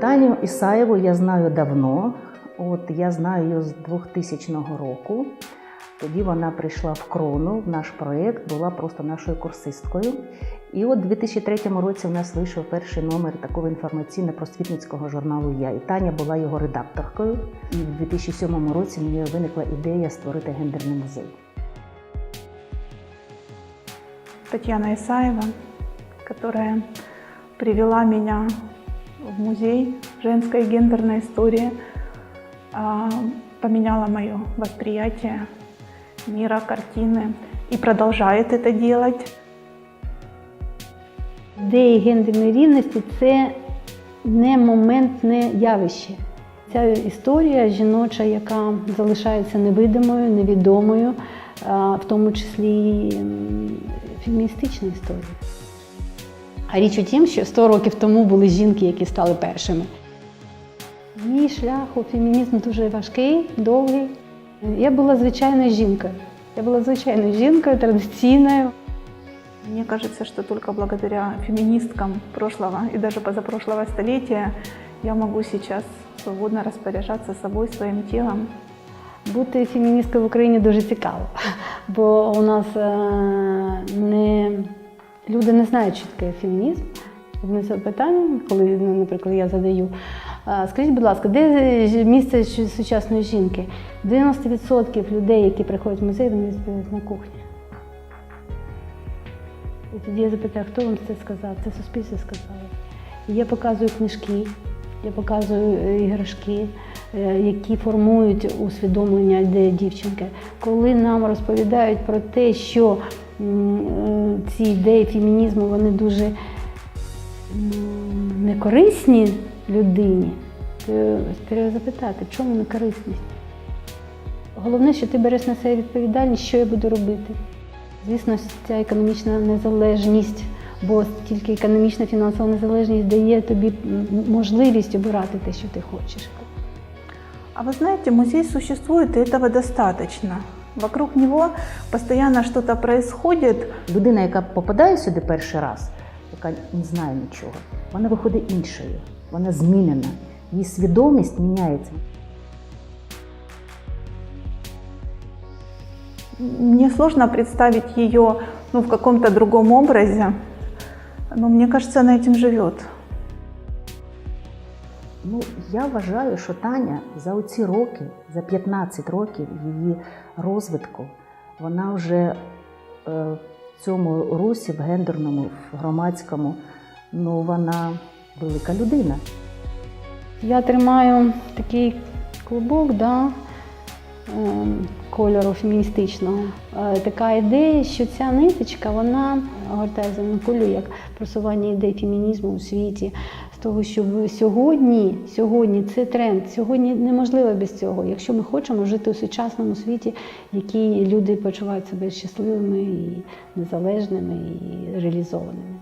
Таню Ісаєву я знаю давно. От я знаю її з 2000 року. Тоді вона прийшла в крону в наш проєкт, була просто нашою курсисткою. І от у 2003 році у нас вийшов перший номер такого інформаційно-просвітницького журналу Я. І Таня була його редакторкою. І в 2007 році мені виникла ідея створити гендерний музей. Татьяна Исаева, которая привела меня в музей женской гендерной истории, а, поменяла мое восприятие мира, картины и продолжает это делать. Ідеї гендерної рівності це не моментне явище. Ця історія жіноча, яка залишається невидимою, невідомою, в тому числі феміністична історія. А річ у тім, що 100 років тому були жінки, які стали першими. Мій шлях у фемінізм дуже важкий, довгий. Я була звичайною жінкою. Я була звичайною жінкою, традиційною. Мне кажется, что только благодаря феминисткам прошлого и даже позапрошлого столетия я могу сейчас свободно распоряжаться собой, своим телом. Бути феміністкою в Україні дуже цікаво, бо у нас е, не, люди не знають, що таке фемінізм. Це питання, коли, ну, наприклад, я задаю. «А, Скажіть, будь ласка, де місце сучасної жінки? 90% людей, які приходять в музей, вони відповідають на кухні. І тоді я запитаю, хто вам це сказав? Це суспільство сказало. І я показую книжки, я показую е, іграшки, е, які формують усвідомлення ідеї дівчинки. Коли нам розповідають про те, що е, ці ідеї фемінізму вони дуже некорисні людині, то треба запитати, чому некорисність? Головне, що ти береш на себе відповідальність, що я буду робити. Звісно, ця економічна незалежність, бо тільки економічна фінансова незалежність дає тобі можливість обирати те, що ти хочеш. А вы знаете, музей существует, и этого достаточно. Вокруг него постоянно что-то происходит, Людина, яка попадає сюди перший раз, яка не знає нічого, вона виходить іншою, вона змінена, її свідомість міняється. Мне сложно представить ее ну, в каком-то другом образе, но мне кажется, она этим живет. Ну, я вважаю, що Таня за оці роки, за 15 років її розвитку, вона вже е, в цьому русі, в гендерному, в громадському, ну вона велика людина. Я тримаю такий клубок да, ем, кольору феміністичного. Е, Така ідея, що ця ниточка вона гортає за мною як просування ідей фемінізму у світі. З того, що сьогодні, сьогодні це тренд. Сьогодні неможливо без цього, якщо ми хочемо жити у сучасному світі, в якій люди почувають себе щасливими і незалежними і реалізованими.